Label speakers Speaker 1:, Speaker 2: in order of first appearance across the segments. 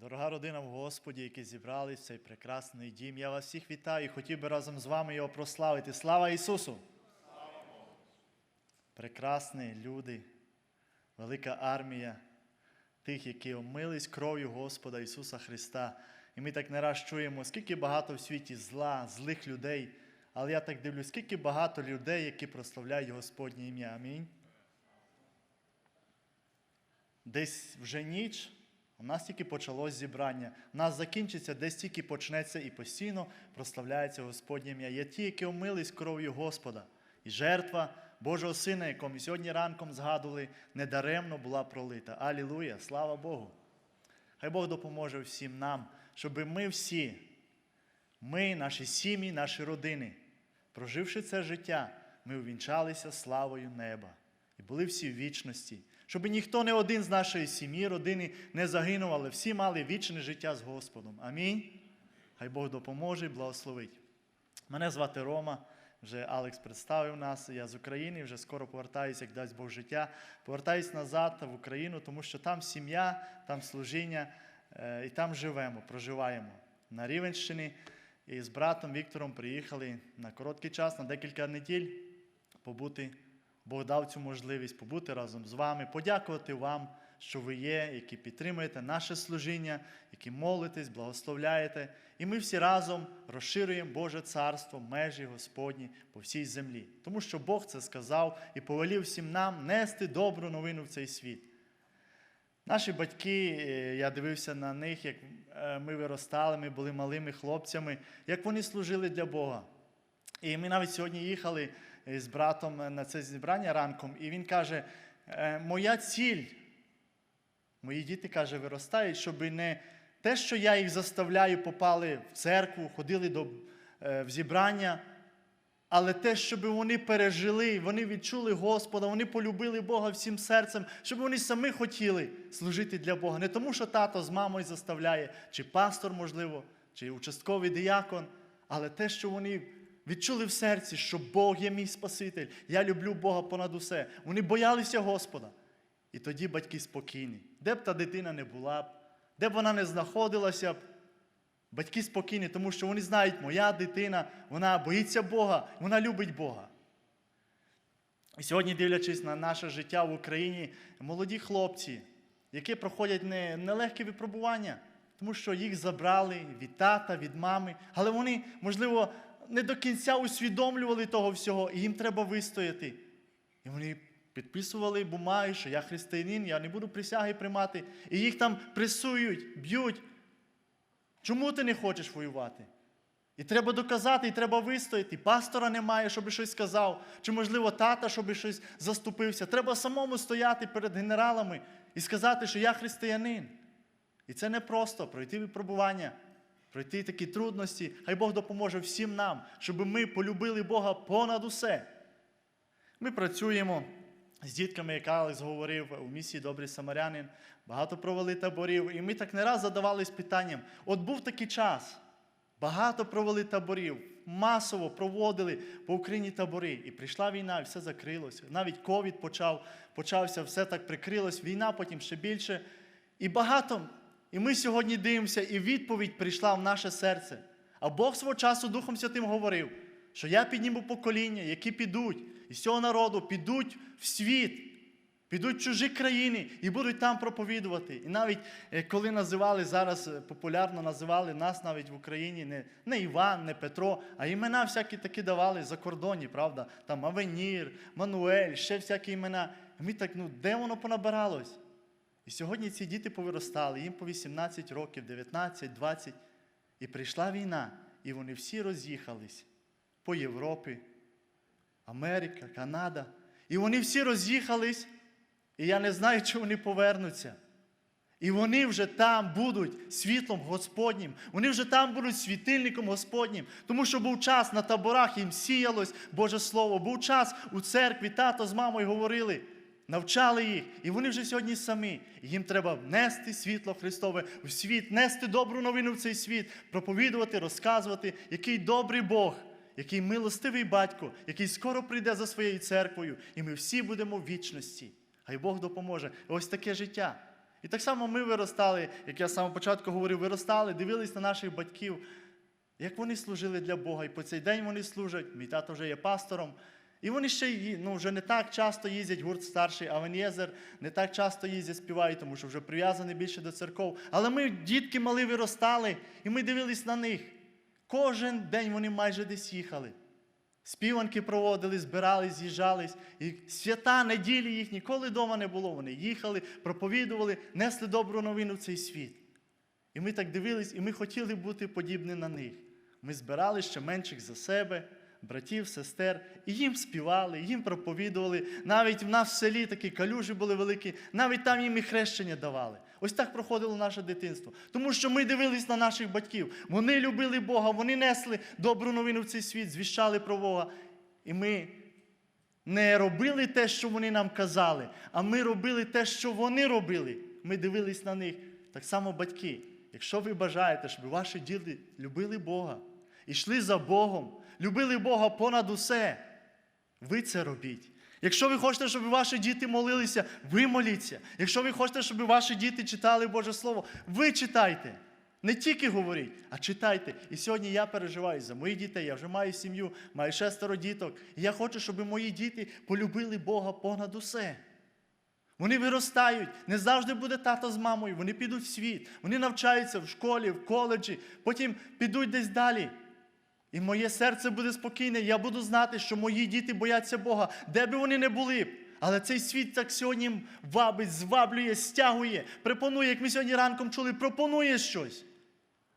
Speaker 1: Дорога родина в Господі, які зібрались в цей прекрасний дім. Я вас всіх вітаю і хотів би разом з вами його прославити. Слава Ісусу! Прекрасні люди, велика армія тих, які омились кров'ю Господа Ісуса Христа. І ми так не раз чуємо, скільки багато в світі зла, злих людей. Але я так дивлюсь, скільки багато людей, які прославляють Господнє ім'я. Амінь. Десь вже ніч, у нас тільки почалось зібрання. У нас закінчиться, десь тільки почнеться і постійно прославляється Господнє ім'я. Є ті, які омились кров'ю Господа. І жертва Божого Сина, яку ми сьогодні ранком згадували, недаремно була пролита. Алілуя! Слава Богу! Хай Бог допоможе всім нам, щоб ми всі, ми, наші сім'ї, наші родини, проживши це життя, ми увінчалися славою неба і були всі в вічності. Щоб ніхто не один з нашої сім'ї, родини не загинув, але всі мали вічне життя з Господом. Амінь. Хай Бог допоможе і благословить. Мене звати Рома. Вже Алекс представив нас. Я з України, вже скоро повертаюся, як дасть Бог життя. Повертаюсь назад в Україну, тому що там сім'я, там служіння, е, і там живемо, проживаємо. На Рівенщині і з братом Віктором приїхали на короткий час, на декілька неділь побути. Бог дав цю можливість побути разом з вами, подякувати вам, що ви є, які підтримуєте наше служіння, які молитесь, благословляєте. І ми всі разом розширюємо Боже царство, межі Господні по всій землі. Тому що Бог це сказав і повелів всім нам нести добру новину в цей світ. Наші батьки, е, я дивився на них, як е, ми виростали, ми були малими хлопцями, як вони служили для Бога. І ми навіть сьогодні їхали з братом на це зібрання ранком, і він каже: «Е, моя ціль, мої діти каже, виростають, щоб не те, що я їх заставляю, попали в церкву, ходили до, е, в зібрання, але те, щоб вони пережили, вони відчули Господа, вони полюбили Бога всім серцем, щоб вони самі хотіли служити для Бога. Не тому, що тато з мамою заставляє, чи пастор, можливо, чи участковий диякон, але те, що вони відчули в серці, що Бог є мій Спаситель, я люблю Бога понад усе. Вони боялися Господа. І тоді батьки спокійні. Де б та дитина не була б, де б вона не знаходилася б, Батьки спокійні, тому що вони знають, моя дитина, вона боїться Бога, вона любить Бога. І сьогодні, дивлячись на наше життя в Україні, молоді хлопці, які проходять нелегкі випробування, тому що їх забрали від тата, від мами, але вони, можливо, не до кінця усвідомлювали того всього, і їм треба вистояти. І вони підписували бумаги, що я християнин, я не буду присяги приймати. І їх там пресують, б'ють. Чому ти не хочеш воювати? І треба доказати, і треба вистояти. Пастора немає, щоб щось сказав, чи, можливо, тата, щоб щось заступився. Треба самому стояти перед генералами і сказати, що я християнин. І це не просто пройти випробування, пройти такі трудності. Хай Бог допоможе всім нам, щоб ми полюбили Бога понад усе. Ми працюємо з дітками, як Алекс говорив, у місії Добрий Самарянин. Багато провели таборів. І ми так не раз задавались питанням: от був такий час, багато провели таборів, масово проводили по Україні табори. І прийшла війна, і все закрилося. Навіть ковід почав, почався, все так прикрилось. Війна потім ще більше. І багато. І ми сьогодні дивимося, і відповідь прийшла в наше серце. А Бог свого часу Духом Святим говорив, що я підніму покоління, які підуть із цього народу, підуть в світ, підуть в чужі країни і будуть там проповідувати. І навіть е, коли називали зараз е, популярно називали нас навіть в Україні не, не Іван, не Петро, а імена всякі такі давали за кордоні, правда? Там Авенір, Мануель, ще всякі імена. І ми так, ну де воно понабиралось? І сьогодні ці діти повиростали, їм по 18 років, 19, 20. І прийшла війна, і вони всі роз'їхались по Європі, Америка, Канада. І вони всі роз'їхались, і я не знаю, чи вони повернуться. І вони вже там будуть світлом Господнім, вони вже там будуть світильником Господнім. Тому що був час на таборах, їм сіялось Боже Слово, був час у церкві, тато з мамою говорили, навчали їх, і вони вже сьогодні самі. Їм треба нести світло Христове в світ, нести добру новину в цей світ, проповідувати, розказувати, який добрий Бог, який милостивий батько, який скоро прийде за своєю церквою, і ми всі будемо в вічності. Хай Бог допоможе. Ось таке життя. І так само ми виростали, як я з початку говорив, виростали, дивились на наших батьків, як вони служили для Бога. І по цей день вони служать. Мій тато вже є пастором. І вони ще ну, вже не так часто їздять, гурт старший Авенєзер, не так часто їздять, співають, тому що вже прив'язані більше до церков. Але ми, дітки мали, виростали, і ми дивились на них. Кожен день вони майже десь їхали. Співанки проводили, збирались, з'їжджались. І свята неділі їх ніколи вдома не було. Вони їхали, проповідували, несли добру новину в цей світ. І ми так дивились, і ми хотіли бути подібні на них. Ми збирали ще менших за себе, братів, сестер, і їм співали, їм проповідували. Навіть в нас в селі такі калюжі були великі, навіть там їм і хрещення давали. Ось так проходило наше дитинство. Тому що ми дивились на наших батьків. Вони любили Бога, вони несли добру новину в цей світ, звіщали про Бога. І ми не робили те, що вони нам казали, а ми робили те, що вони робили. Ми дивились на них. Так само батьки. Якщо ви бажаєте, щоб ваші діти любили Бога, йшли за Богом, любили Бога понад усе, ви це робіть. Якщо ви хочете, щоб ваші діти молилися, ви моліться. Якщо ви хочете, щоб ваші діти читали Боже Слово, ви читайте. Не тільки говоріть, а читайте. І сьогодні я переживаю за моїх дітей. Я вже маю сім'ю, маю шестеро діток. І я хочу, щоб мої діти полюбили Бога понад усе. Вони виростають, не завжди буде тато з мамою. Вони підуть в світ, вони навчаються в школі, в коледжі, потім підуть десь далі. І моє серце буде спокійне. Я буду знати, що мої діти бояться Бога, де би вони не були. Але цей світ так сьогодні вабить, зваблює, стягує, пропонує, як ми сьогодні ранком чули, пропонує щось.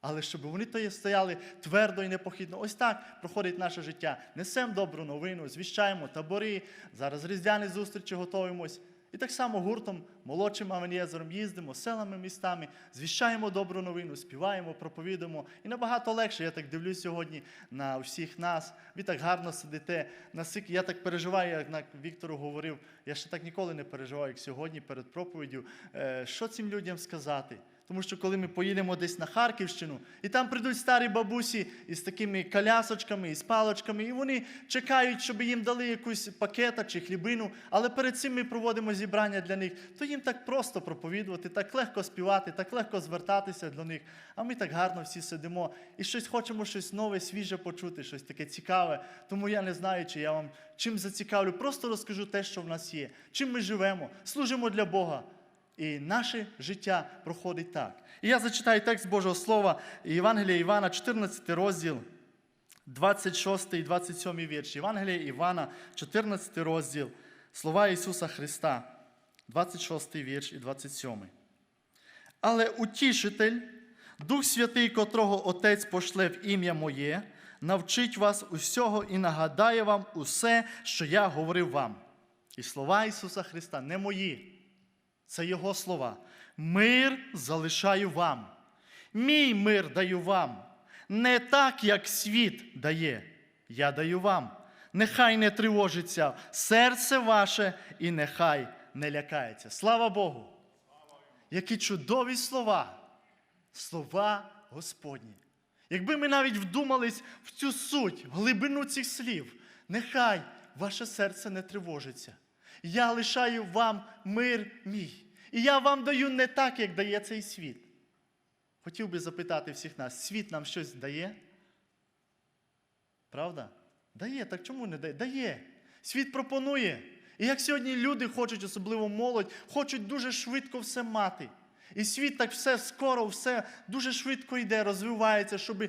Speaker 1: Але щоб вони то стояли твердо і непохитно. Ось так проходить наше життя. Несемо добру новину, звіщаємо табори, зараз різдвяні зустрічі готуємось. І так само гуртом, молодшим аванєзером їздимо селами, містами, звіщаємо добру новину, співаємо, проповідуємо. І набагато легше, я так дивлюсь сьогодні на всіх нас. Ви так гарно сидите. Насик, я так переживаю, як Віктору говорив, я ще так ніколи не переживаю, як сьогодні перед проповіддю. Е, Що цим людям сказати? Тому що коли ми поїдемо десь на Харківщину, і там прийдуть старі бабусі із такими колясочками, із палочками, і вони чекають, щоб їм дали якусь пакета чи хлібину, але перед цим ми проводимо зібрання для них, то їм так просто проповідувати, так легко співати, так легко звертатися до них. А ми так гарно всі сидимо і щось хочемо щось нове, свіже почути, щось таке цікаве. Тому я не знаю, чи я вам чим зацікавлю. Просто розкажу те, що в нас є, чим ми живемо, служимо для Бога. І наше життя проходить так. І я зачитаю текст Божого Слова Євангелія Івана, 14 розділ, 26 і 27 вірш. Євангелія Івана, 14 розділ, слова Ісуса Христа, 26 вірш і 27. Але утішитель, Дух Святий, котрого Отець пошле в ім'я Моє, навчить вас усього і нагадає вам усе, що я говорив вам. І слова Ісуса Христа не мої. Це Його слова. Мир залишаю вам. Мій мир даю вам. Не так, як світ дає. Я даю вам. Нехай не тривожиться серце ваше і нехай не лякається. Слава Богу! Які чудові слова! Слова Господні. Якби ми навіть вдумались в цю суть, в глибину цих слів, нехай ваше серце не тривожиться. Я лишаю вам мир мій. І я вам даю не так, як дає цей світ. Хотів би запитати всіх нас, світ нам щось дає? Правда? Дає, так чому не дає? Дає. Світ пропонує. І як сьогодні люди хочуть, особливо молодь, хочуть дуже швидко все мати. І світ так все скоро, все дуже швидко йде, розвивається, щоб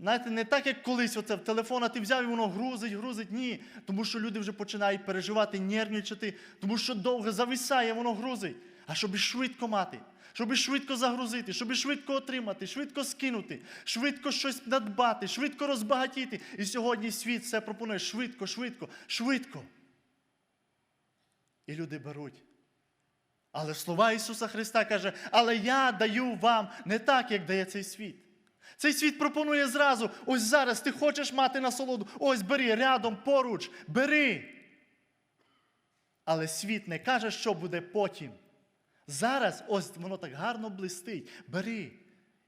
Speaker 1: Знаєте, не так, як колись оце в телефон, а ти взяв і воно грузить, грузить. Ні. Тому що люди вже починають переживати, нервничати, тому що довго зависає, воно грузить. А щоб швидко мати, щоб швидко загрузити, щоб швидко отримати, швидко скинути, швидко щось надбати, швидко розбагатіти. І сьогодні світ все пропонує швидко, швидко, швидко. І люди беруть. Але слова Ісуса Христа каже, але я даю вам не так, як дає цей світ. Цей світ пропонує зразу, ось зараз ти хочеш мати насолоду, ось бери рядом, поруч, бери. Але світ не каже, що буде потім. Зараз ось воно так гарно блистить. Бери.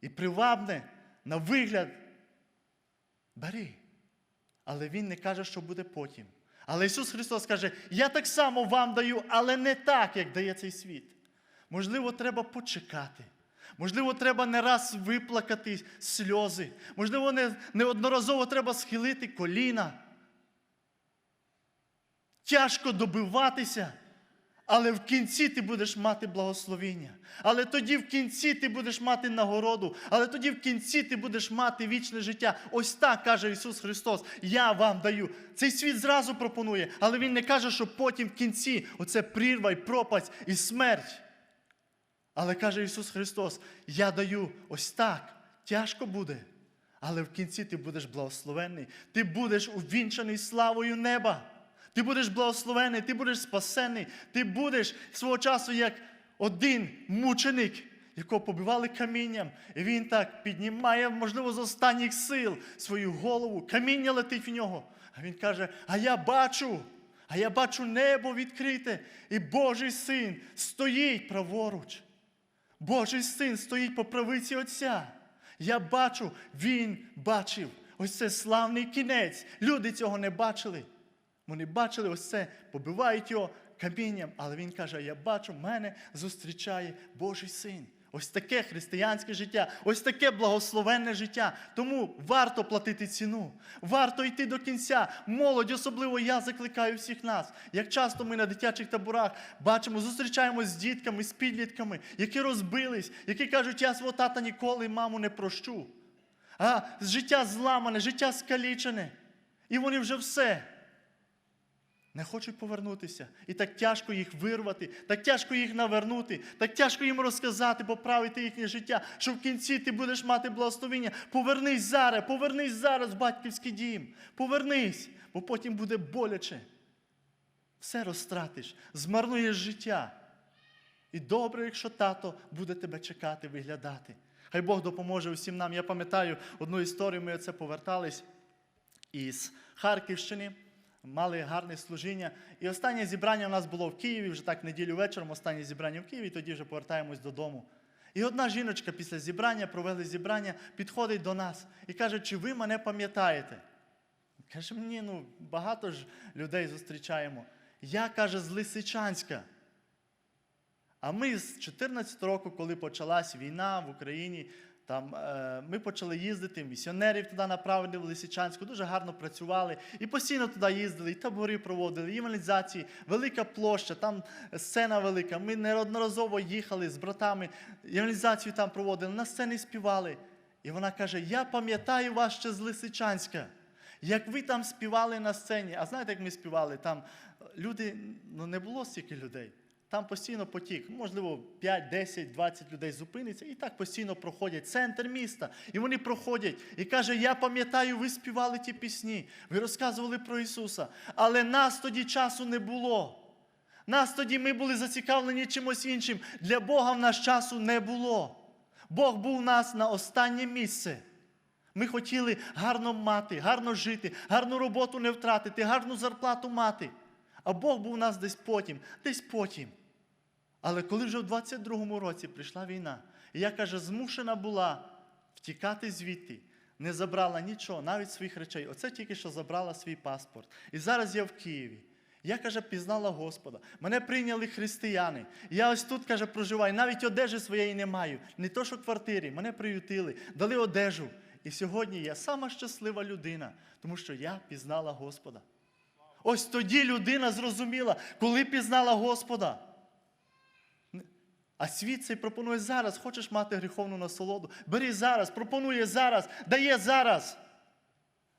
Speaker 1: І привабне на вигляд. Бери. Але Він не каже, що буде потім. Але Ісус Христос каже, я так само вам даю, але не так, як дає цей світ. Можливо, треба почекати. Можливо, треба не раз виплакати сльози. Можливо, не, неодноразово треба схилити коліна. Тяжко добиватися, але в кінці ти будеш мати благословіння. Але тоді в кінці ти будеш мати нагороду, але тоді в кінці ти будеш мати вічне життя. Ось так каже Ісус Христос. Я вам даю. Цей світ зразу пропонує, але Він не каже, що потім в кінці оце прірва і пропасть і смерть. Але каже Ісус Христос: Я даю ось так. Тяжко буде. Але в кінці ти будеш благословений, ти будеш увінчаний славою неба. Ти будеш благословений, ти будеш спасений, ти будеш свого часу як один мученик, якого побивали камінням. І він так піднімає, можливо, з останніх сил свою голову. Каміння летить в нього. А він каже: А я бачу, а я бачу небо відкрите, і Божий син стоїть праворуч. Божий син стоїть по правиці Отця. Я бачу, він бачив. Ось це славний кінець. Люди цього не бачили. Вони бачили ось це, побивають його камінням, але він каже: Я бачу, мене зустрічає Божий син. Ось таке християнське життя, ось таке благословенне життя. Тому варто платити ціну, варто йти до кінця. Молодь, особливо я закликаю всіх нас. Як часто ми на дитячих таборах бачимо, зустрічаємось з дітками, з підлітками, які розбились, які кажуть, я свого тата ніколи маму не прощу. А життя зламане, життя скалічене. І вони вже все. Не хочуть повернутися. І так тяжко їх вирвати, так тяжко їх навернути, так тяжко їм розказати, поправити їхнє життя, що в кінці ти будеш мати благословіння. Повернись зараз, повернись зараз в батьківський дім. Повернись, бо потім буде боляче. Все розтратиш, змарнуєш життя. І добре, якщо тато буде тебе чекати, виглядати. Хай Бог допоможе усім нам. Я пам'ятаю одну історію, ми оце повертались із Харківщини мали гарне служіння. І останнє зібрання у нас було в Києві, вже так неділю вечором, останнє зібрання в Києві, тоді вже повертаємось додому. І одна жіночка після зібрання, провели зібрання, підходить до нас і каже, чи ви мене пам'ятаєте? Каже, ні, ну багато ж людей зустрічаємо. Я, каже, з Лисичанська. А ми з 14 року, коли почалась війна в Україні, там, е, ми почали їздити, місіонерів туди направили в Лисичанську, дуже гарно працювали. І постійно туди їздили, і табори проводили, і евангелізації, велика площа, там сцена велика. Ми неодноразово їхали з братами, евангелізацію там проводили, на сцені співали. І вона каже: Я пам'ятаю вас ще з Лисичанська. Як ви там співали на сцені, а знаєте, як ми співали? Там люди, ну не було стільки людей. Там постійно потік, можливо, 5, 10, 20 людей зупиниться, і так постійно проходять центр міста. І вони проходять і каже: Я пам'ятаю, ви співали ті пісні, ви розказували про Ісуса, але нас тоді часу не було. Нас тоді ми були зацікавлені чимось іншим. Для Бога в нас часу не було. Бог був у нас на останнє місце. Ми хотіли гарно мати, гарно жити, гарну роботу не втратити, гарну зарплату мати. А Бог був у нас десь потім, десь потім. Але коли вже в 22-му році прийшла війна, і я каже, змушена була втікати звідти, не забрала нічого, навіть своїх речей. Оце тільки що забрала свій паспорт. І зараз я в Києві. Я, каже, пізнала Господа. Мене прийняли християни. Я ось тут, каже, проживаю. Навіть одежі своєї не маю. Не то, що квартирі. Мене приютили, дали одежу. І сьогодні я сама щаслива людина, тому що я пізнала Господа. Ось тоді людина зрозуміла, коли пізнала Господа. А світ цей пропонує зараз. Хочеш мати гріховну насолоду? Бери зараз, пропонує зараз, дає зараз.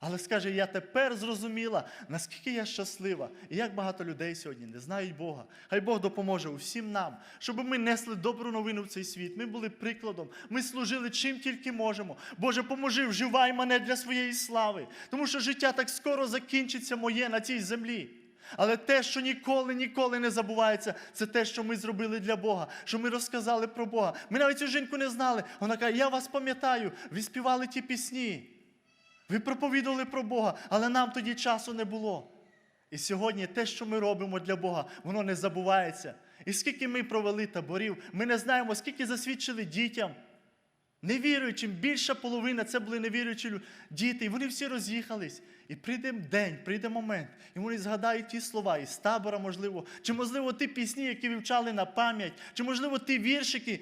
Speaker 1: Але скаже, я тепер зрозуміла, наскільки я щаслива, і як багато людей сьогодні не знають Бога. Хай Бог допоможе усім нам, щоб ми несли добру новину в цей світ. Ми були прикладом, ми служили чим тільки можемо. Боже, поможи, вживай мене для своєї слави, тому що життя так скоро закінчиться моє на цій землі. Але те, що ніколи, ніколи не забувається, це те, що ми зробили для Бога, що ми розказали про Бога. Ми навіть цю жінку не знали. Вона каже, я вас пам'ятаю, ви співали ті пісні. Ви проповідували про Бога, але нам тоді часу не було. І сьогодні те, що ми робимо для Бога, воно не забувається. І скільки ми провели таборів, ми не знаємо, скільки засвідчили дітям. Невіруючим, більша половина це були невіруючі діти, і вони всі роз'їхались. І прийде день, прийде момент, і вони згадають ті слова із табора, можливо, чи, можливо, ті пісні, які вивчали на пам'ять, чи, можливо, ті віршики,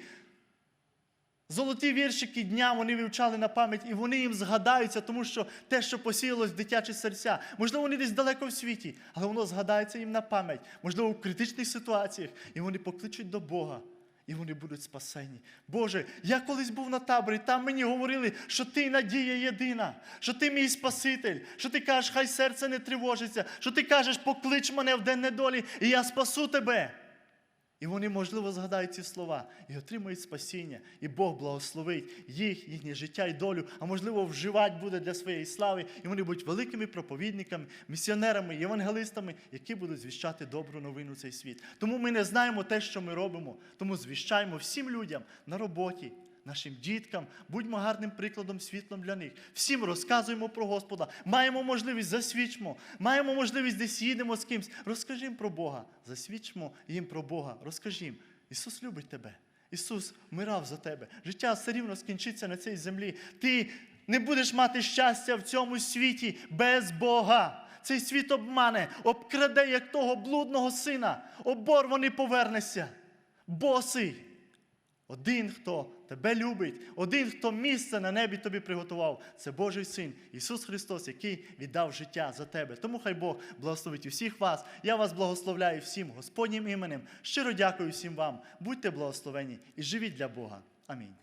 Speaker 1: Золоті віршики дня вони вивчали на пам'ять, і вони їм згадаються, тому що те, що посіялось в дитячі серця, можливо, вони десь далеко в світі, але воно згадається їм на пам'ять, можливо, в критичних ситуаціях, і вони покличуть до Бога. І вони будуть спасені. Боже, я колись був на таборі, там мені говорили, що ти надія єдина, що ти мій Спаситель, що ти кажеш, хай серце не тривожиться, що ти кажеш, поклич мене в день недолі, і я спасу тебе. І вони, можливо, згадають ці слова і отримують спасіння, і Бог благословить їх, їхнє життя і долю, а можливо, вживати буде для своєї слави, і вони будуть великими проповідниками, місіонерами, євангелистами, які будуть звіщати добру новину цей світ. Тому ми не знаємо те, що ми робимо, тому звіщаємо всім людям на роботі. Нашим діткам, будьмо гарним прикладом, світлом для них. Всім розказуємо про Господа. Маємо можливість, засвідчимо. Маємо можливість, десь їдемо з кимсь. Розкажімо про Бога. Засвідчимо їм про Бога. Розкажімо. Ісус любить тебе. Ісус вмирав за тебе. Життя все рівно скінчиться на цій землі. Ти не будеш мати щастя в цьому світі без Бога. Цей світ обмане, обкраде, як того блудного сина. Оборваний повернешся. Босий. Один, хто тебе любить, один, хто місце на небі тобі приготував, це Божий Син, Ісус Христос, який віддав життя за тебе. Тому хай Бог благословить усіх вас. Я вас благословляю всім Господнім іменем. Щиро дякую всім вам. Будьте благословені і живіть для Бога. Амінь.